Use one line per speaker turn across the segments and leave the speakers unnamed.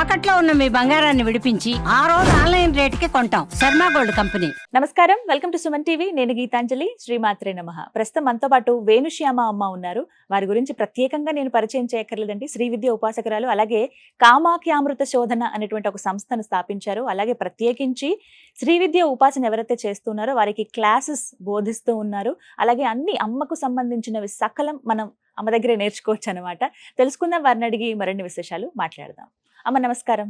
తాకట్లో ఉన్న మీ బంగారాన్ని విడిపించి ఆ రోజు ఆన్లైన్ రేటుకి కొంటాం. Sharma gold company.
నమస్కారం. Welcome to Suman TV. నేను గీతాంజలి శ్రీమాత్రే నమ. ప్రస్తుతం మనతో పాటు వేణుశ్యామ అమ్మ ఉన్నారు. వారి గురించి ప్రత్యేకంగా నేను పరిచయం చేయక్కర్లేదండి. శ్రీ విద్య ఉపాసకురాలు అలాగే కామాఖ్యామృత శోధన అనేటువంటి ఒక సంస్థను స్థాపించారు. అలాగే ప్రత్యేకించి శ్రీ విద్య ఉపాసన ఎవరైతే చేస్తున్నారో వారికి క్లాసెస్ బోధిస్తూ ఉన్నారు. అలాగే అన్ని అమ్మకు సంబంధించినవి సకలం మనం అమ్మ దగ్గరే నేర్చుకోవచ్చు అనమాట తెలుసుకుందాం. వారిని అడిగి మరిన్ని విశేషాలు మాట్లాడదాం. అమ్మ నమస్కారం.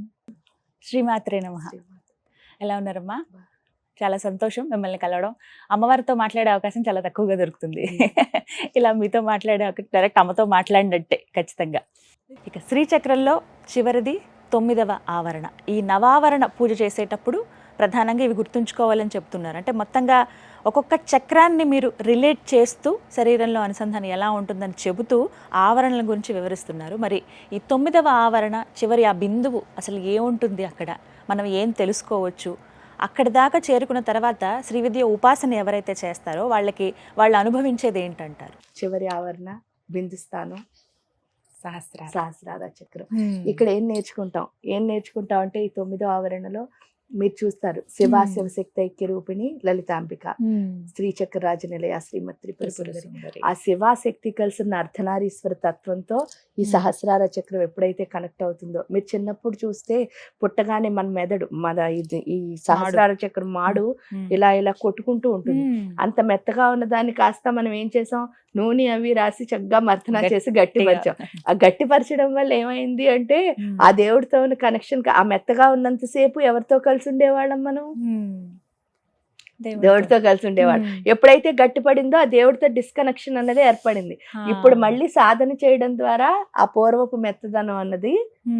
శ్రీమాత్రే నమ. ఎలా ఉన్నారమ్మా? చాలా సంతోషం మిమ్మల్ని కలవడం. అమ్మవారితో మాట్లాడే అవకాశం చాలా తక్కువగా దొరుకుతుంది. ఇలా మీతో మాట్లాడే డైరెక్ట్ అమ్మతో మాట్లాడినట్టే ఖచ్చితంగా. ఇక శ్రీచక్రంలో చివరిది తొమ్మిదవ ఆవరణ. ఈ నవావరణ పూజ చేసేటప్పుడు ప్రధానంగా ఇవి గుర్తుంచుకోవాలని చెప్తున్నారు. అంటే మొత్తంగా ఒక్కొక్క చక్రాన్ని మీరు రిలేట్ చేస్తూ శరీరంలో అనుసంధానం ఎలా ఉంటుందని చెబుతూ ఆవరణల గురించి వివరిస్తున్నారు. మరి ఈ తొమ్మిదవ ఆవరణ చివరి ఆ బిందువు అసలు ఏముంటుంది అక్కడ? మనం ఏం తెలుసుకోవచ్చు? అక్కడి దాకా చేరుకున్న తర్వాత శ్రీ విద్య ఉపాసన ఎవరైతే చేస్తారో వాళ్ళకి వాళ్ళు అనుభవించేది ఏంటంటారు?
చివరి ఆవరణ బిందుస్థానం
సహస్ర
సహస్రార చక్రం. ఇక్కడ ఏం నేర్చుకుంటాం? ఏం నేర్చుకుంటాం అంటే ఈ తొమ్మిదో ఆవరణలో మీరు చూస్తారు. శివ. శివశక్తి ఐక్య రూపిణి లలితాంబిక శ్రీచక్ర రాజ నిలయ శ్రీమతి త్రిపుర. ఆ శివ శక్తి కలిసిన అర్ధనారీశ్వర తత్వంతో ఈ. సహస్రార చక్రం ఎప్పుడైతే కనెక్ట్ అవుతుందో మీరు చిన్నప్పుడు చూస్తే పుట్టగానే మన మెదడు మన ఇది ఈ సహస్రార చక్రం మాడు ఇలా ఇలా కొట్టుకుంటూ ఉంటుంది. అంత మెత్తగా ఉన్న దాన్ని కాస్త మనం ఏం చేసాం? నూనె అవి రాసి చక్కగా మర్దన చేసి గట్టిపరిచాం. ఆ గట్టిపరచడం వల్ల ఏమైంది అంటే ఆ దేవుడితో ఉన్న కనెక్షన్ ఆ మెత్తగా ఉన్నంతసేపు ఎవరితో కలిసి ఉండేవాళ్ళం మనం? దేవుడితో. కలిసి ఉండేవాళ్ళం. ఎప్పుడైతే గట్టిపడిందో ఆ దేవుడితో డిస్కనెక్షన్ అన్నది ఏర్పడింది. ఇప్పుడు మళ్ళీ సాధన చేయడం ద్వారా ఆ పూర్వపు మెత్తదనం అన్నది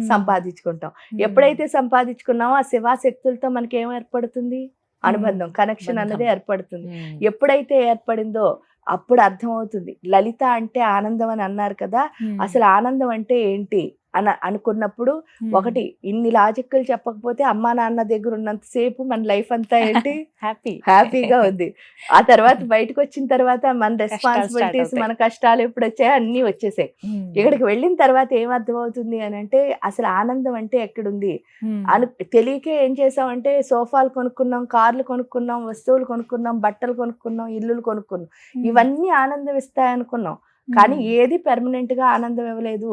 సంపాదించుకుంటాం. ఎప్పుడైతే సంపాదించుకున్నామో ఆ శివాశక్తులతో మనకి ఏం ఏర్పడుతుంది? అనుబంధం కనెక్షన్ అన్నది. ఏర్పడుతుంది. ఎప్పుడైతే ఏర్పడిందో అప్పుడు అర్థమవుతుంది. లలిత అంటే ఆనందం అని అన్నారు కదా అసలు ఆనందం అంటే ఏంటి? అని అనుకున్నప్పుడు ఒకటి ఇన్ని లాజిక్లు చెప్పకపోతే అమ్మా నాన్న దగ్గర ఉన్నంత సేపు మన లైఫ్ అంతా ఏంటి?
హ్యాపీ.
హ్యాపీగా ఉంది. ఆ తర్వాత బయటకు వచ్చిన తర్వాత మన రెస్పాన్సిబిలిటీస్. మన కష్టాలు ఎప్పుడు వచ్చాయో అన్ని వచ్చేసాయి. ఇక్కడికి వెళ్ళిన తర్వాత ఏం అర్థమవుతుంది అని అంటే అసలు ఆనందం అంటే ఎక్కడుంది? అను తెలియకే ఏం చేసామంటే సోఫాలు కొనుక్కున్నాం కార్లు కొనుక్కున్నాం వస్తువులు కొనుక్కున్నాం బట్టలు కొనుక్కున్నాం ఇల్లులు కొనుక్కున్నాం. ఇవన్నీ ఆనందం ఇస్తాయి అనుకున్నాం కానీ ఏది పెర్మనెంట్గా ఆనందం ఇవ్వలేదు.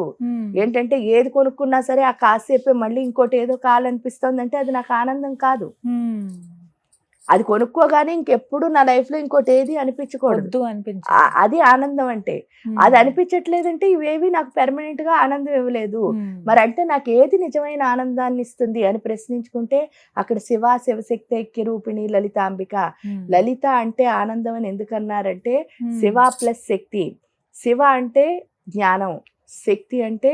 ఏంటంటే ఏది కొనుక్కున్నా సరే ఆ కాసేపే మళ్ళీ ఇంకోటి ఏదో కావాలనిపిస్తుంది అంటే అది నాకు ఆనందం కాదు. అది కొనుక్కోగానే ఇంకెప్పుడు నా లైఫ్లో ఇంకోటి ఏది అనిపించకూడదు. అది ఆనందం అంటే. అది అనిపించట్లేదంటే ఇవేవి నాకు పెర్మనెంట్గా ఆనందం ఇవ్వలేదు. మరి అంటే నాకు ఏది నిజమైన ఆనందాన్ని ఇస్తుంది అని ప్రశ్నించుకుంటే అక్కడ శివ శివశక్తి ఐక్య రూపిణి లలితాంబిక లలిత అంటే ఆనందం అని ఎందుకన్నారంటే శివ ప్లస్ శక్తి. శివ అంటే జ్ఞానం శక్తి అంటే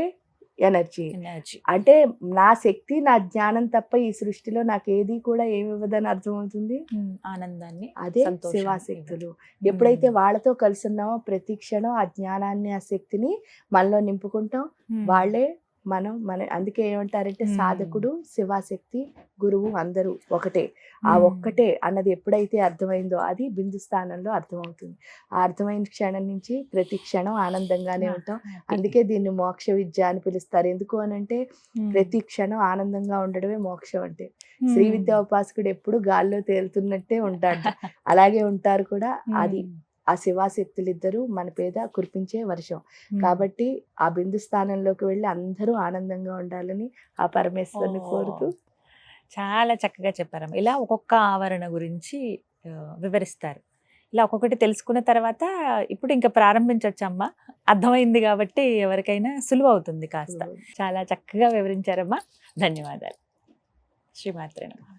ఎనర్జీ.
ఎనర్జీ.
అంటే నా శక్తి నా జ్ఞానం తప్ప ఈ సృష్టిలో నాకు ఏది కూడా ఏమి ఇవ్వదని అర్థమవుతుంది
ఆనందాన్ని
అదే శివాశక్తులు ఎప్పుడైతే వాళ్ళతో కలిసి ఉన్నామో ప్రతి క్షణం ఆ జ్ఞానాన్ని ఆ శక్తిని మనలో నింపుకుంటాం. వాళ్ళే మనం మన అందుకే ఏమంటారంటే. సాధకుడు శివాశక్తి గురువు అందరూ ఒకటే. ఆ ఒక్కటే అన్నది ఎప్పుడైతే అర్థమైందో అది బిందు స్థానంలో అర్థమవుతుంది. ఆ అర్థమైన క్షణం నుంచి ప్రతి క్షణం ఆనందంగానే ఉంటాం. అందుకే దీన్ని మోక్ష విద్య అని పిలుస్తారు. ఎందుకు అని అంటే ప్రతి క్షణం ఆనందంగా ఉండడమే మోక్షం అంటే. శ్రీ విద్యా ఉపాసకుడు ఎప్పుడు గాల్లో తేలుతున్నట్టే ఉంటాడు. అలాగే ఉంటారు కూడా. అది ఆ శివాశక్తులు ఇద్దరు మన పేద కురిపించే వర్షం. కాబట్టి ఆ బిందు స్థానంలోకి వెళ్ళి అందరూ ఆనందంగా ఉండాలని ఆ పరమేశ్వరుని. కోరుతూ
చాలా చక్కగా చెప్పారమ్మ. ఇలా ఒక్కొక్క ఆవరణ గురించి వివరిస్తారు. ఇలా ఒక్కొక్కటి తెలుసుకున్న తర్వాత ఇప్పుడు ఇంకా ప్రారంభించవచ్చమ్మా అర్థమైంది కాబట్టి ఎవరికైనా సులువు అవుతుంది కాస్త. చాలా చక్కగా వివరించారమ్మా. ధన్యవాదాలు. శ్రీమాత్రే నమః.